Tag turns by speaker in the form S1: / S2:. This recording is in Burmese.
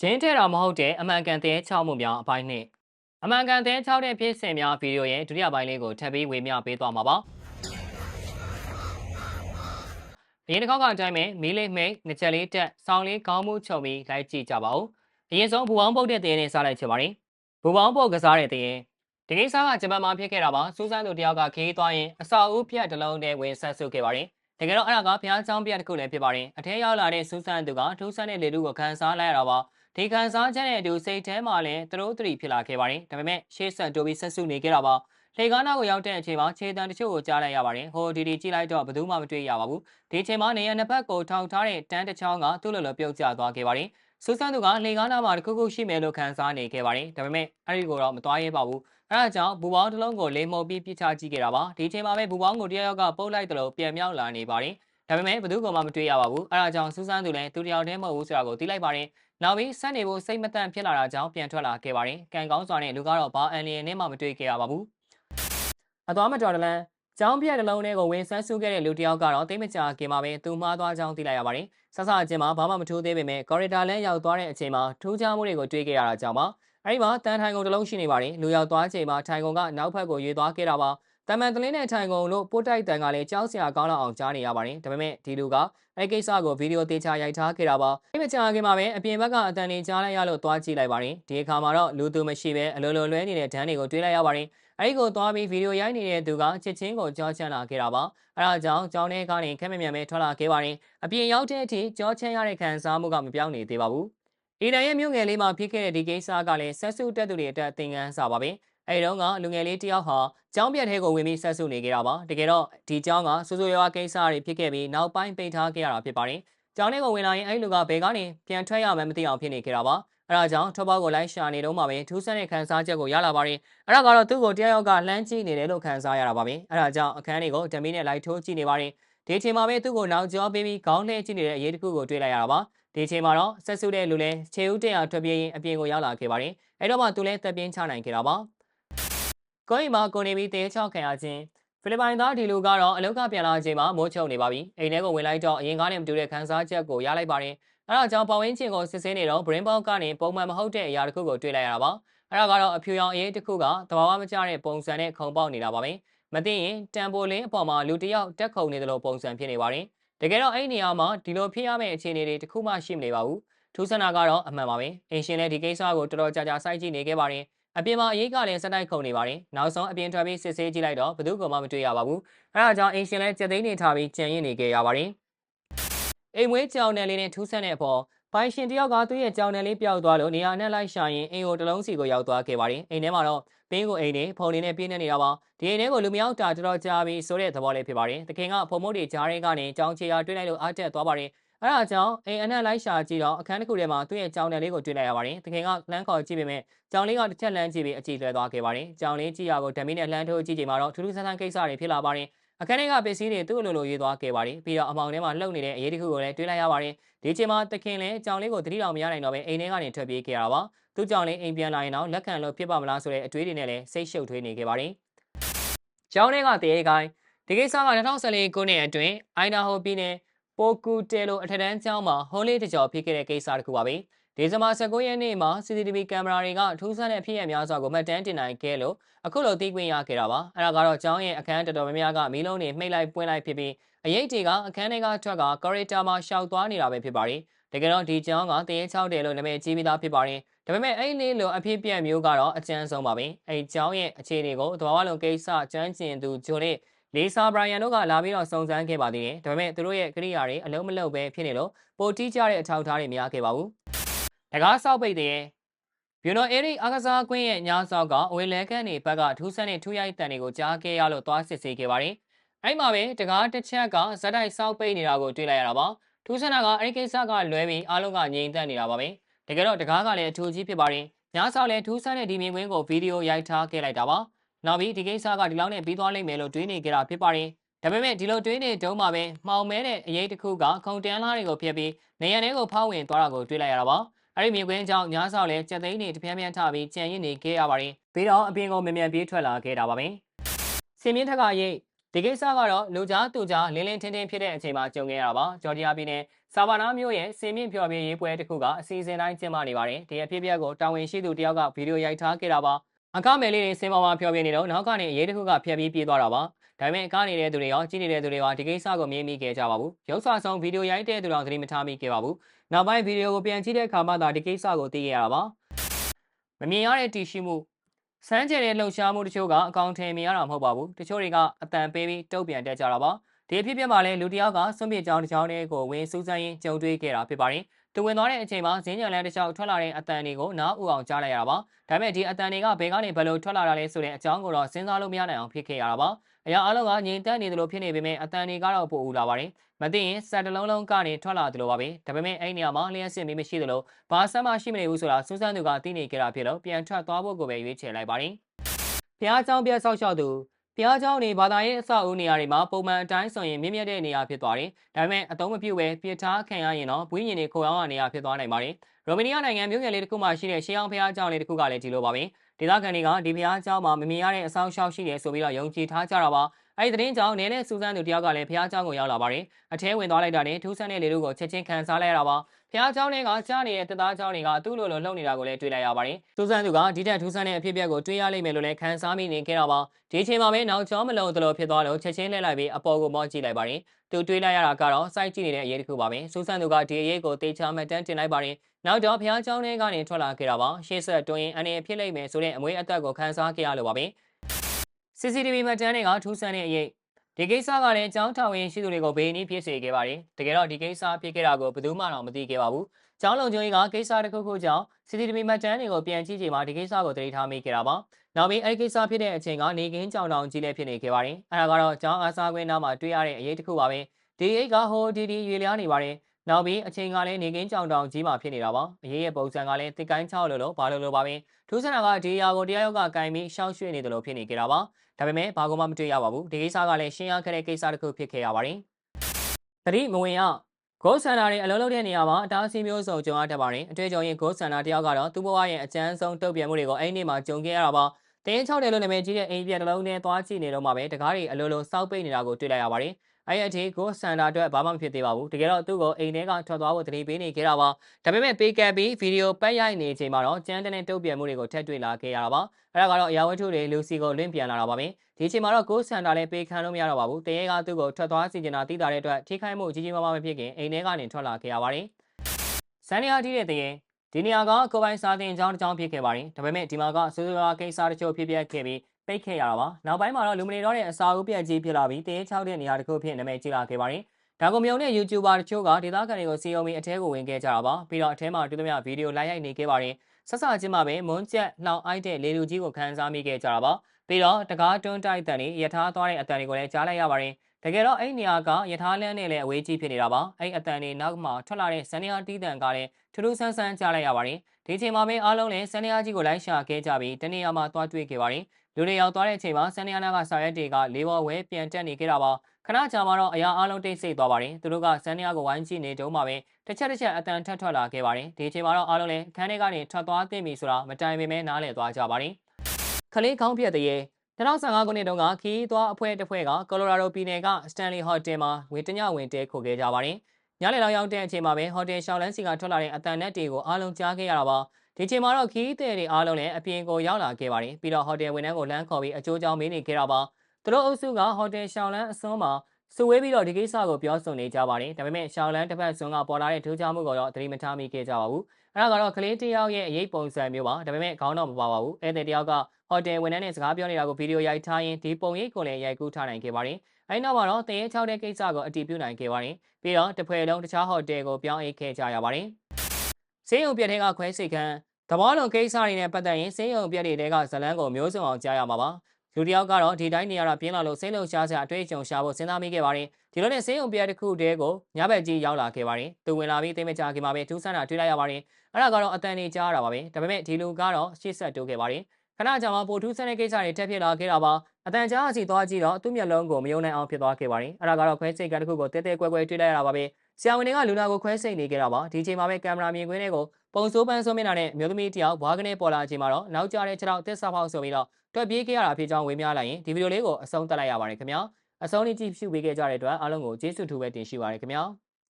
S1: ဂျင်းထဲတော်မဟုတ်တဲ့အမှန်ကန်တဲ့6မှုများအပိုင်းနှစ်အမှန်ကန်တဲ့6တဲ့ဖြစ်စဉ်များဗီဒီယိုရဲ့ဒုတိယပိုင်းလေးကိုထပ်ပြီးဝေမျှပေးသွားမှာပါအရင်တစ်ခေါက်ကအတိုင်းပဲမီးလေးမိတ်နှစ်ချက်လေးတက်ဆောင်းလေးခေါင်းမှုချုပ်ပြီးလိုက်ကြည့်ကြပါဦးအရင်ဆုံးဘူပေါင်းပုတ်တဲ့တရင်နဲ့စားလိုက်ချင်ပါတယ်ဘူပေါင်းပုတ်ကစားတဲ့တရင်ဒီကိစ္စကဂျပန်မှာဖြစ်ခဲ့တာပါစူးစမ်းသူတယောက်ကခေးသွားရင်အစာအုပ်ပြတ်တစ်လုံးနဲ့ဝင်ဆက်ဆုပ်ခဲ့ပါတယ်တကယ်တော့အဲ့ဒါကဘုရားကျောင်းပြတ်တစ်ခုလည်းဖြစ်ပါတယ်အထဲရောက်လာတဲ့စူးစမ်းသူကထူးဆန်းတဲ့လေထုကိုခန်းစားလိုက်ရတာပါ ဒီခန်းစားချက်နဲ့အတူစိတ်ထဲမှာလည်းသတို့သတိဖြစ်လာခဲ့ပါတယ်ဒါပေမဲ့ရှေ့ဆက်တိုးပြီးဆက်စုနေခဲ့တာပါလေကားနာကိုရောက်တဲ့အချိန်မှာခြေတံတချို့ကိုကြားလိုက်ရပါတယ်ဟိုဒီဒီကြည့်လိုက်တော့ဘယ်သူမှမတွေ့ရပါဘူးဒီအချိန်မှာနေရနှစ်ဖက်ကိုထောင်ထားတဲ့တန်းတစ်ချောင်းကသူ့လိုလိုပြုတ်ကျသွားခဲ့ပါတယ်စူးစမ်းသူကလေကားနာမှာတခုခုရှိမယ်လို့ခန်းစားနေခဲ့ပါတယ်ဒါပေမဲ့အဲ့ဒီကိုတော့မသွားရဲပါဘူးအဲဒါကြောင့်ဘူပေါင်းတစ်လုံးကိုလေးမှုတ်ပြီးပြစ်ချကြည့်ခဲ့တာပါဒီအချိန်မှာပဲဘူပေါင်းကိုတယောက်ယောက်ကပုတ်လိုက်တယ်လို့ပြန်မြောက်လာနေပါတယ် ဒါပေမဲ့ဘယ်သူမှမတွေ့ရပါဘူးအဲဒါကြောင့်စူးစမ်းသူလည်းသူတယောက်တည်းမဟုတ်ဘူးဆိုတာကိုသိလိုက်ပါတယ်နောက်ပြီးဆက်နေဖို့စိတ်မတန့်ဖြစ်လာတာကြောင့်ပြန်ထွက်လာခဲ့ပါတယ်ကံကောင်းစွာနဲ့လူကတော့ဘာအန်လီယန်နဲ့မှမတွေ့ခဲ့ရပါဘူးအသွားမတော်တလန်ကျောင်းပြက်တစ်လုံးထဲကိုဝင်ဆန်းစုခဲ့တဲ့လူတစ်ယောက်ကတော့တိတ်မကြခင်မှာပဲသူမှားသွားကြောင်းသိလိုက်ရပါတယ်ဆဆအချင်းမှာဘာမှမထိုးသေးပေမဲ့ကော်ရီတာလမ်းရောက်သွားတဲ့အချိန်မှာထူးခြားမှုတွေကိုတွေ့ခဲ့ရတာကြောင့်ပါအဲဒီမှာတန်ထိုင်ကုန်တစ်လုံးရှိနေပါတယ်လူရောက်သွားချိန်မှာထိုင်ကုန်ကနောက်ဘက်ကိုရွေသွားခဲ့တာပါ တမန်တလင်းနဲ့ထိုင်ကုန်လို့ပို့တိုက်တန်ကလည်းကြောက်စရာကောင်းလောက်အောင်ကြားနေရပါတယ်ဒါပေမဲ့ဒီလူကအဲဒီကိစ္စကိုဗီဒီယိုတေချာရိုက်ထားခဲ့တာပါအဲ့မကြာခင်မှာပဲအပြင်ဘက်ကအတန်နေကြားလိုက်ရလို့သွားကြည့်လိုက်ပါတယ်ဒီအခါမှာတော့လူသူမရှိပဲအလိုလိုလွဲနေတဲ့ဒန်းတွေကိုတွေးလိုက်ရပါတယ်အဲဒီကိုသွားပြီးဗီဒီယိုရိုက်နေတဲ့သူကချစ်ချင်းကိုကြောချမ်းလာခဲ့တာပါအဲဒါကြောင့်ကြောင်းထဲကနေခက်မြမြန်ပဲထွက်လာခဲ့ပါတယ်အပြင်ရောက်တဲ့အထိကြောချမ်းရတဲ့ခံစားမှုကမပြောင်းနေသေးပါဘူးအီရန်ရဲ့မြို့ငယ်လေးမှာဖြစ်ခဲ့တဲ့ဒီကိစ္စကလည်းဆက်စုတက်သူတွေအတွက်သင်ခန်းစာပါပဲ အဲဒီတော့ကလူငယ်လေးတယောက်ဟာကျောင်းပြက်ထဲကိုဝင်ပြီးဆက်စုနေကြတာပါတကယ်တော့ဒီကျောင်းကဆူဆူရွာကိစ္စတွေဖြစ်ခဲ့ပြီးနောက်ပိုင်းပိတ်ထားခဲ့ရတာဖြစ်ပါတယ်ကျောင်းထဲကိုဝင်လာရင်အဲဒီလူကဘယ်ကနေပြန်ထွက်ရမှန်းမသိအောင်ဖြစ်နေကြတာပါအဲဒါကြောင့်ထွက်ပေါက်ကိုလိုက်ရှာနေတော့မှပဲထူးဆန်းတဲ့ခန်းစားချက်ကိုရလာပါတယ်အဲဒါကတော့သူ့ကိုတယောက်ယောက်ကလှမ်းကြည့်နေတယ်လို့ခန်းစားရတာပါပဲအဲဒါကြောင့်အခန်းတွေကိုဓမီနဲ့လိုက်ထိုးကြည့်နေပါတယ်ဒီအချိန်မှာပဲသူ့ကိုနောက်ကျောပေးပြီးခေါင်းထဲကြည့်နေတဲ့အရေးတစ်ခုကိုတွေ့လိုက်ရတာပါဒီအချိန်မှာတော့ဆက်စုတဲ့လူလဲခြေဦးတက်အောင်ထွက်ပြေးရင်အပြင်ကိုရောက်လာခဲ့ပါတယ်အဲတော့မှသူလဲတက်ပြင်းချနိုင်ခဲ့တာပါ ကိုအိမ်မှာကိုနေပြီးတေးချောက်ခံရခြင်းဖိလစ်ပိုင်သားဒီလူကတော့အလုတ်ကပြန်လာချိန်မှာမိုးချုံနေပါပြီအိမ်ထဲကိုဝင်လိုက်တော့အရင်ကားနဲ့မတူတဲ့ခန်းစားချက်ကိုရလိုက်ပါတယ်အဲဒါကြောင့်ပတ်ဝန်းကျင်ကိုစစ်ဆေးနေတော့ brain box ကနေပုံမှန်မဟုတ်တဲ့အရာတစ်ခုကိုတွေ့လိုက်ရတာပါအဲဒါကတော့အဖြူရောင်အရေးတစ်ခုကသဘာဝမကျတဲ့ပုံစံနဲ့ခုံပေါက်နေတာပါပဲမသိရင်တန်ပိုလင်းအပေါ်မှာလူတစ်ယောက်တက်ခုံနေတယ်လို့ပုံစံဖြစ်နေပါတယ်တကယ်တော့အဲ့ဒီနေရာမှာဒီလိုဖြစ်ရမယ့်အခြေအနေတွေတစ်ခုမှရှိမနေပါဘူးထူးဆန်းတာကတော့အမှန်ပါပဲအင်ရှင်လည်းဒီကိစ္စကိုတော်တော်ကြာကြာစိုက်ကြည့်နေခဲ့ပါတယ် အပြင်မှာအရေးကလည်းစတိုက်ခုံနေပါတယ်နောက်ဆုံးအပြင်ထွက်ပြီးစစ်ဆေးကြည့်လိုက်တော့ဘယ်သူမှမတွေ့ရပါဘူးအဲဒါကြောင့်အင်ရှင်လည်းကြက်သိန်းနေထားပြီးကြံရစ်နေခဲ့ရပါတယ်အိမ်မွေးကြောင်နယ်လေးနဲ့ထူးဆန်းတဲ့အပေါ်ပိုင်ရှင်တယောက်ကသူ့ရဲ့ကြောင်နယ်လေးပျောက်သွားလို့နေရာနဲ့လိုက်ရှာရင်အိမ်ကိုတလုံးစီကိုရောက်သွားခဲ့ပါတယ်အိမ်ထဲမှာတော့ပင်းကိုအိမ်နဲ့ဖုန်လေးနဲ့ပြင်းနေနေတာပါဒီအိမ်ထဲကိုလူမယောက်တာတော်တော်ကြာပြီးဆိုတဲ့သဘောလေးဖြစ်ပါတယ်တခင်ကဖုံမုတ်တွေကြားထဲကနေကြောင်ချေရာတွေးလိုက်လို့အားတက်သွားပါတယ် အဲဒါကြောင့်အိမ်အနက်လိုက်ရှာကြည့်တော့အခန်းတစ်ခုထဲမှာသူ့ရဲ့ကြောင်နယ်လေးကိုတွေ့လိုက်ရပါတယ်တခင်ကလမ်းခေါ်ကြည့်ပေမဲ့ကြောင်လေးကတစ်ချက်လမ်းကြည့်ပြီးအကြည့်လွဲသွားခဲ့ပါတယ်ကြောင်လေးကြည့်ရကိုဓမီနဲ့လှမ်းထိုးကြည့်ချိန်မှာတော့ထူးထူးဆန်းဆန်းကိစ္စတွေဖြစ်လာပါတယ်အခန်းထဲကပစ္စည်းတွေသူ့လိုလိုရေးသွားခဲ့ပါတယ်ပြီးတော့အမောင်ထဲမှာလှုပ်နေတဲ့အရေးတစ်ခုကိုလည်းတွေးလိုက်ရပါတယ်ဒီချိန်မှာတခင်လည်းကြောင်လေးကိုသတိတော်မရနိုင်တော့ပဲအိမ်ထဲကနေထွက်ပြေးခဲ့ရတာပါသူ့ကြောင်လေးအိမ်ပြန်လာရင်တော့လက်ခံလို့ဖြစ်ပါမလားဆိုတဲ့အတွေးတွေနဲ့လည်းစိတ်ရှုပ်ထွေးနေခဲ့ပါတယ်ကျောင်းထဲကတရေကိုင်းဒီကိစ္စက2014ခုနှစ်အတွင်းအိုင်ဒါဟိုပြည်နယ် ပိုကူတဲလိုအထက်တန်းကျောင်းမှာဟိုးလေးတကြော်ဖြစ်ခဲ့တဲ့ကိစ္စတစ်ခုပါပဲဒီဇင်ဘာ19ရက်နေ့မှာ CCTV ကင်မရာတွေကထူးဆန်းတဲ့ဖြစ်ရများစွာကိုမှတ်တမ်းတင်နိုင်ခဲ့လို့အခုလိုသိခွင့်ရခဲ့တာပါအဲဒါကတော့ကျောင်းရဲ့အခန်းတော်တော်များများကမီးလုံးတွေမှိတ်လိုက်ပွင့်လိုက်ဖြစ်ပြီးအရေးတီကအခန်းထဲကထွက်ကကော်ရီတာမှာရှောက်သွားနေတာပဲဖြစ်ပါတယ်တကယ်တော့ဒီကျောင်းကတရေချောက်တယ်လို့နာမည်ကြီးပြီးသားဖြစ်ပါတယ်ဒါပေမဲ့အဲ့ဒီလိုအဖြစ်ပြက်မျိုးကတော့အကျဉ်းဆုံးပါပဲအဲ့ကျောင်းရဲ့အခြေအနေကိုသဘာဝလုံကိစ္စကျွမ်းကျင်သူဂျိုနဲ့ လီဆာဘရိုင်ယန်တို့ကလာပြီးတော့စုံစမ်းခဲ့ပါသေးတယ်ဒါပေမဲ့သူတို့ရဲ့ကိရိယာတွေအလုံးမလုံးပဲဖြစ်နေလို့ပိုတီးကြတဲ့အထောက်အထားတွေမရခဲ့ပါဘူးတကားဆောက်ပိတ်တဲ့ဘျူနိုအေရီအကစားကွင်းရဲ့ညာဆောက်ကအဝေလဲခန့်နေဘက်ကထူးဆန်းတဲ့ထူးရိုက်တန်တွေကိုကြားခဲ့ရလို့သွားစစ်ဆေးခဲ့ပါတယ်အဲ့မှာပဲတကားတစ်ချက်ကဇက်တိုက်ဆောက်ပိတ်နေတာကိုတွေ့လိုက်ရတာပါထူးဆန်းတာကအဲ့ဒီကိစ္စကလွဲပြီးအားလုံးကငြိမ်သက်နေတာပါပဲတကယ်တော့တကားကလည်းအထူးကြီးဖြစ်ပါတယ်ညာဆောက်လည်းထူးဆန်းတဲ့ဒီမြင်ကွင်းကိုဗီဒီယိုရိုက်ထားခဲ့လိုက်တာပါ နောက်ပြီးဒီကိစ္စကဒီလောက်နဲ့ပြီးသွားလိမ့်မယ်လို့တွေးနေကြတာဖြစ်ပါတယ်ဒါပေမဲ့ဒီလိုတွေးနေတုန်းမှာပဲမှောင်မဲတဲ့အရေးတစ်ခုကခုံတန်းလားတွေကိုဖျက်ပြီးနေရန်တွေကိုဖောက်ဝင်သွားတာကိုတွေ့လိုက်ရတာပါအဲ့ဒီမြေကွင်းကြောင့်ညားဆောက်လဲကြက်သိန်းတွေတပြန်းပြန်းထပြီးကြံရစ်နေခဲ့ရပါတယ်ပြီးတော့အပြင်ကိုမြန်မြန်ပြေးထွက်လာခဲ့တာပါပဲစင်မြင့်ထက်ကရိတ်ဒီကိစ္စကတော့လူကြားသူကြားလင်းလင်းထင်းထင်းဖြစ်တဲ့အချိန်မှာကြုံခဲ့ရတာပါဂျော်ဂျီယာပြည်နယ်စာဘာနာမျိုးရဲ့စင်မြင့်ဖျော်ဖြေရေးပွဲတစ်ခုကအစီအစဉ်တိုင်းကျင်းပနေပါတယ်ဒီအဖြစ်အပျက်ကိုတာဝန်ရှိသူတယောက်ကဗီဒီယိုရိုက်ထားခဲ့တာပါ အကားမယ်လေးတွေစင်ပေါ်မှာဖျော်ဖြေနေတော့နောက်ကနေအရေးတစ်ခုကဖျက်ပြီးပြေးသွားတာပါဒါပေမဲ့အကားနေတဲ့သူတွေရောကြီးနေတဲ့သူတွေကဒီကိစ္စကိုမြင်မိခဲ့ကြပါဘူးရုပ်ဆွာဆုံးဗီဒီယိုရိုက်တဲ့သူတော်သတိမထားမိခဲ့ပါဘူးနောက်ပိုင်းဗီဒီယိုကိုပြန်ကြည့်တဲ့အခါမှသာဒီကိစ္စကိုသိခဲ့ရတာပါမမြင်ရတဲ့တည်ရှိမှုစမ်းကြဲတဲ့လှုပ်ရှားမှုတချို့ကအကောင့်ထဲမြင်ရတာမဟုတ်ပါဘူးတချို့တွေကအတန်ပေးပြီးတုတ်ပြန်တက်ကြတာပါဒီအဖြစ်အပျက်မှာလည်းလူတစ်ယောက်ကစွန့်ပစ်ကြောင်းတစ်ကြောင်းတွေကိုဝင်စူးစမ်းရင်းကြုံတွေ့ခဲ့တာဖြစ်ပါတယ် သူဝင်သွားတဲ့အချိန်မှာဇင်းညံလန်းတစ်လျှောက်ထွက်လာတဲ့အတန်တွေကိုနားဥအောင်ကြားလိုက်ရတာပါ။ဒါပေမဲ့ဒီအတန်တွေကဘယ်ကနေဘယ်လိုထွက်လာတာလဲဆိုတဲ့အကြောင်းကိုတော့စဉ်းစားလို့မရနိုင်အောင်ဖြစ်ခဲ့ရတာပါ။အရာအလုံးကငြိမ်သက်နေသလိုဖြစ်နေပေမဲ့အတန်တွေကတော့ပိုအူလာပါတယ်။မသိရင်စက်တလုံးလုံးကနေထွက်လာသလိုပါပဲ။ဒါပေမဲ့အဲ့ဒီနေရာမှာလျှက်စစ်မီးမရှိသလိုဘာဆက်မှရှိမနေဘူးဆိုတာစူးစမ်းသူကသိနေကြတာဖြစ်လို့ပြန်ထွက်သွားဖို့ကိုပဲရွေးချယ်လိုက်ပါတယ်။ဘုရားကျောင်းပြတ်ဆောက်ရှောက်သူ တရားကြောင်းတွေဘာသာရေးအဆောက်အဦနေရာတွေမှာပုံမှန်အတိုင်းဆိုရင်မြင့်မြတ်တဲ့နေရာဖြစ်သွားတယ်။ဒါပေမဲ့အသုံးမပြုဘဲပြစ်ထားခံရရင်တော့ဘွေးမြင်တွေခိုအောင်ရနေရာဖြစ်သွားနိုင်ပါတယ်။ရိုမေးနီးယားနိုင်ငံမြို့ငယ်လေးတစ်ခုမှာရှိတဲ့ရှေးအောင်ဖျားကျောင်းလေးတစ်ခုကလည်းဒီလိုပါပဲ။ဒေသခံတွေကဒီဖျားကျောင်းမှာမမြင်ရတဲ့အဆောက်အအုံရှိတယ်ဆိုပြီးတော့ယုံကြည်ထားကြတာပါ။ အဲဒီသတင်းကြောင့်နည်းနည်းစူးစမ်းသူတယောက်ကလည်းဘုရားကျောင်းကိုရောက်လာပါတယ်အထဲဝင်သွားလိုက်တာနဲ့ထူးဆန်းတဲ့လေတို့ကိုချက်ချင်းခံစားလိုက်ရတာပါဘုရားကျောင်းထဲကကြားနေတဲ့တပ်သားကျောင်းတွေကသူ့လိုလိုလှုပ်နေတာကိုလည်းတွေ့လိုက်ရပါတယ်စူးစမ်းသူကဒီတက်ထူးဆန်းတဲ့အဖြစ်အပျက်ကိုတွေ့ရလိမ့်မယ်လို့လည်းခံစားမိနေခဲ့တာပါဒီချိန်မှာပဲနောက်ကျောင်းမလုံတလို့ဖြစ်သွားလို့ချက်ချင်းလှည့်လိုက်ပြီးအပေါ်ကိုမော့ကြည့်လိုက်ပါတယ်သူတွေးလိုက်ရတာကတော့စိုက်ကြည့်နေတဲ့အရေးတစ်ခုပါပဲစူးစမ်းသူကဒီအရေးကိုတေချာမှတ်တမ်းတင်လိုက်ပါတယ်နောက်တော့ဘုရားကျောင်းထဲကနေထွက်လာခဲ့တာပါရှေ့ဆက်တွင်းအန်နေဖြစ်လိမ့်မယ်ဆိုတဲ့အမွေအသက်ကိုခန်းစားခဲ့ရလို့ပါပဲ CCTV မှတ်တမ်းတွေကထူးဆန်းတဲ့အရေးဒီကိစ္စကလည်းအကြောင်းထောင်ရင်ရှိသူတွေကိုဘေးနီးဖြစ်စေခဲ့ပါတယ်တကယ်တော့ဒီကိစ္စဖြစ်ခဲ့တာကိုဘယ်သူမှတော့မသိခဲ့ပါဘူးကျောင်းလုံခြုံရေးကကိစ္စတစ်ခုခုကြောင့် CCTV မှတ်တမ်းတွေကိုပြန်ကြည့်ချိန်မှာဒီကိစ္စကိုသတိထားမိခဲ့တာပါနောက်ပြီးအဲဒီကိစ္စဖြစ်တဲ့အချိန်ကနေကင်းကြောင်တောင်ကြီးလည်းဖြစ်နေခဲ့ပါတယ်အဲဒါကတော့ကျောင်းအားစားခွင့်နောက်မှာတွေ့ရတဲ့အရေးတစ်ခုပါပဲဒီအိတ်ကဟိုဒီဒီရွေလျားနေပါတယ်နောက်ပြီးအချိန်ကလည်းနေကင်းကြောင်တောင်ကြီးမှာဖြစ်နေတာပါအရေးရဲ့ပုံစံကလည်းတစ်ကိုင်းချောက်လို့လို့ဘာလို့လို့ပါပဲထူးဆန်းတာကဒီအရာကိုတရားရောက်ကကင်ပြီးရှောက်ရွှေ့နေတယ်လို့ဖြစ်နေကြတာပါ ဒါပေမဲ့ဘာမှမတွေ့ရပါဘူးဒီကိစ္စကလည်းရှင်းရခဲ့တဲ့ကိစ္စတစ်ခုဖြစ်ခဲ့ရပါတယ်တတိမဝင်ရ Ghost Center တွေအလုံးလုံးတဲ့နေရာမှာအတားအဆီးမျိုးစုံကြုံရတတ်ပါတယ်အတွေ့အကြုံရင် Ghost Center တယောက်ကတော့သူ့ဘဝရဲ့အကျဉ်းဆုံးတုတ်ပြန်မှုတွေကိုအဲ့ဒီနေ့မှာကြုံခဲ့ရတာပါတင်း6တယ်လို့နာမည်ကြီးတဲ့အိမ်ပြက်တစ်လုံးနဲ့သွားကြည့်နေတော့မှပဲတကားတွေအလိုလိုစောက်ပိတ်နေတာကိုတွေ့လိုက်ရပါတယ် အဲ့အထိကိုစန်တာအတွက်ဘာမှမဖြစ်သေးပါဘူးတကယ်တော့သူ့ကိုအိမ်ထဲကထွက်သွားဖို့တတိပေးနေခဲ့တာပါဒါပေမဲ့ပေးကပ်ပြီးဗီဒီယိုပတ်ရိုက်နေချိန်မှာတော့ကျန်းတဲ့တုတ်ပြန်မှုတွေကိုထပ်တွေ့လာခဲ့ရတာပါအဲ့ဒါကတော့အရာဝတ္ထုတွေလူစီကိုလွင့်ပြန်လာတာပါပဲဒီအချိန်မှာတော့ကိုစန်တာလည်းပေးခံလို့မရတော့ပါဘူးတရေကသူ့ကိုထွက်သွားစီကျင်တာသိတာတဲ့အတွက်ထိခိုက်မှုကြီးကြီးမားမားမဖြစ်ခင်အိမ်ထဲကနေထွက်လာခဲ့ရပါတယ်စန်နီယာတီးတဲ့တရေဒီနေရာကကိုပိုင်စာတင်ကြောင်းတစ်ကြောင်းဖြစ်ခဲ့ပါတယ်ဒါပေမဲ့ဒီမှာကဆိုးဆိုးရွားကိစ္စတချို့ဖြစ်ပျက်ခဲ့ပြီး ပိတ်ခဲ့ရတာပါနောက်ပိုင်းမှာတော့လူမနေတော့တဲ့အစာအုပ်ပြက်ကြီးဖြစ်လာပြီးတရေချောက်တဲ့နေရာတစ်ခုဖြစ်နာမည်ကြီးလာခဲ့ပါတယ်ဒါကိုမြုံတဲ့ YouTuber တချို့ကဒေသခံတွေကိုစီယုံပြီးအထဲကိုဝင်ခဲ့ကြတာပါပြီးတော့အထဲမှာတူးသမျှဗီဒီယိုလိုက်ရိုက်နေခဲ့ပါတယ်ဆက်စချင်းမှာပဲမွန်းကျက်လှောင်အိုက်တဲ့လေလူကြီးကိုခန်းစားမိခဲ့ကြတာပါပြီးတော့တကားတွန်းတိုက်တန်တွေယထာသွားတဲ့အတန်တွေကိုလည်းကြားလိုက်ရပါတယ်တကယ်တော့အဲ့နေရာကယထာလန်းနဲ့လည်းအဝေးကြီးဖြစ်နေတာပါအဲ့အတန်တွေနောက်မှာထွက်လာတဲ့ဇန်နီယာတီးတန်ကလည်းထူးထူးဆန်းဆန်းကြားလိုက်ရပါတယ်ဒီချိန်မှာပဲအားလုံးလည်းဇန်နီယာကြီးကိုလိုက်ရှာခဲ့ကြပြီးတနေရာမှာတွားတွေ့ခဲ့ပါတယ် လူတွေရောက်သွားတဲ့အချိန်မှာဇန်နီယာနာကဆော်ရက်တွေကလေးဘောဝဲပြန်တက်နေခဲ့တာပါခဏကြာမှတော့အရာအလုံးတိတ်ဆိတ်သွားပါတယ်သူတို့ကဇန်နီယာကိုဝိုင်းကြည့်နေတုန်းမှာပဲတစ်ချက်တစ်ချက်အတန်ထက်ထွက်လာခဲ့ပါတယ်ဒီအချိန်မှာတော့အားလုံးလည်းခန်းထဲကနေထွက်သွားသိပြီဆိုတာမတိုင်ပင်ပဲနားလည်သွားကြပါတယ်ခလေးကောင်းပြက်တရေ2015ခုနှစ်တုန်းကခီးသွားအဖွဲ့တစ်ဖွဲ့ကကော်လိုရာဒိုပြည်နယ်ကစတန်လီဟိုတယ်မှာဝေတညဝင်တဲခိုခဲ့ကြပါတယ်ညနေလောက်ရောက်တဲ့အချိန်မှာပဲဟိုတယ်ရှောင်းလန်းစီကထွက်လာတဲ့အတန်နဲ့တေကိုအားလုံးကြားခဲ့ရတာပါ ဒီချိန်မှာတော့ခီးတဲ့တွေအားလုံးလည်းအပြင်ကိုရောက်လာခဲ့ပါတယ်ပြီးတော့ဟိုတယ်ဝန်ထမ်းကိုလမ်းခေါ်ပြီးအကျိုးကြောင်းမေးနေခဲ့တာပါသူတို့အုပ်စုကဟိုတယ်ရှောင်းလန်းအစွန်းမှာစူဝေးပြီးတော့ဒီကိစ္စကိုပြောဆိုနေကြပါတယ်ဒါပေမဲ့ရှောင်းလန်းတစ်ဖက်စွန်းကပေါ်လာတဲ့ထူးခြားမှုကိုတော့သတိမထားမိခဲ့ကြပါဘူးအဲ့ဒါကတော့ကလေးတယောက်ရဲ့အရေးပုံစံမျိုးပါဒါပေမဲ့ခေါင်းတော့မပါပါဘူးအဲ့တဲ့တယောက်ကဟိုတယ်ဝန်ထမ်းနဲ့စကားပြောနေတာကိုဗီဒီယိုရိုက်ထားရင်ဒီပုံရိပ်ကိုလည်းရိုက်ကူးထားနိုင်ခဲ့ပါတယ်အဲ့နောက်မှာတော့တရေချောက်တဲ့ကိစ္စကိုအတည်ပြုနိုင်ခဲ့ပါတယ်ပြီးတော့တစ်ဖွဲ့လုံးတခြားဟိုတယ်ကိုပြောင်းအိတ်ခဲ့ကြရပါတယ် စေးရုံပြက်ထဲကခွဲစိတ်ခန်းသဘောလုံးကိစ္စတွေနဲ့ပတ်သက်ရင်စေးရုံပြက်တွေကဇလန်းကိုမျိုးစုံအောင်ကြားရမှာပါလူတယောက်ကတော့ဒီတိုင်းနေရတာပြင်းလာလို့စိတ်လုံရှားစရာအတွေ့အကြုံရှာဖို့စဉ်းစားမိခဲ့ပါတယ်ဒီလိုနဲ့စေးုံပြဲတစ်ခုတည်းကိုညဘက်ကြီးရောက်လာခဲ့ပါတယ်သူဝင်လာပြီးတိတ်မကြခင်မှာပဲထူးဆန်းတာတွေ့လိုက်ရပါတယ်အဲ့ဒါကတော့အတန်နေကြားရတာပါပဲဒါပေမဲ့ဒီလူကတော့ရှေ့ဆက်တိုးခဲ့ပါတယ် ခဏကြာမှပိုထူးဆန်းတဲ့ကိစ္စတွေတက်ဖြစ်လာခဲ့တာပါအတန်ကြားအစီသွားကြည့်တော့သူ့မျက်လုံးကိုမယုံနိုင်အောင်ဖြစ်သွားခဲ့ပါတယ်အဲ့ဒါကတော့ခွဲစိတ်ကတစ်ခုကိုတဲတဲကွဲကွဲတွေ့လိုက်ရတာပါပဲဆရာဝန်တွေကလူနာကိုခွဲစိတ်နေခဲ့တာပါဒီချိန်မှာပဲကင်မရာမြင်ကွင်းတွေကိုပုံစိုးပန်းစိုးမျက်နှာနဲ့အမျိုးသမီးတယောက်ဘွားကနေပေါ်လာချိန်မှာတော့နောက်ကျတဲ့ခြေထောက်တက်ဆာဖောက်ဆိုပြီးတော့တွက်ပြေးခဲ့ရတာဖြစ်ကြောင်းဝေမျှလိုက်ရင်ဒီဗီဒီယိုလေးကိုအဆုံးသတ်လိုက်ရပါတယ်ခင်ဗျာအဆုံးလေးကြည့်ရှုပေးခဲ့ကြတဲ့အတွက်အားလုံးကိုကျေးဇူးထူးပဲတင်ရှိပါရခင်ဗျာ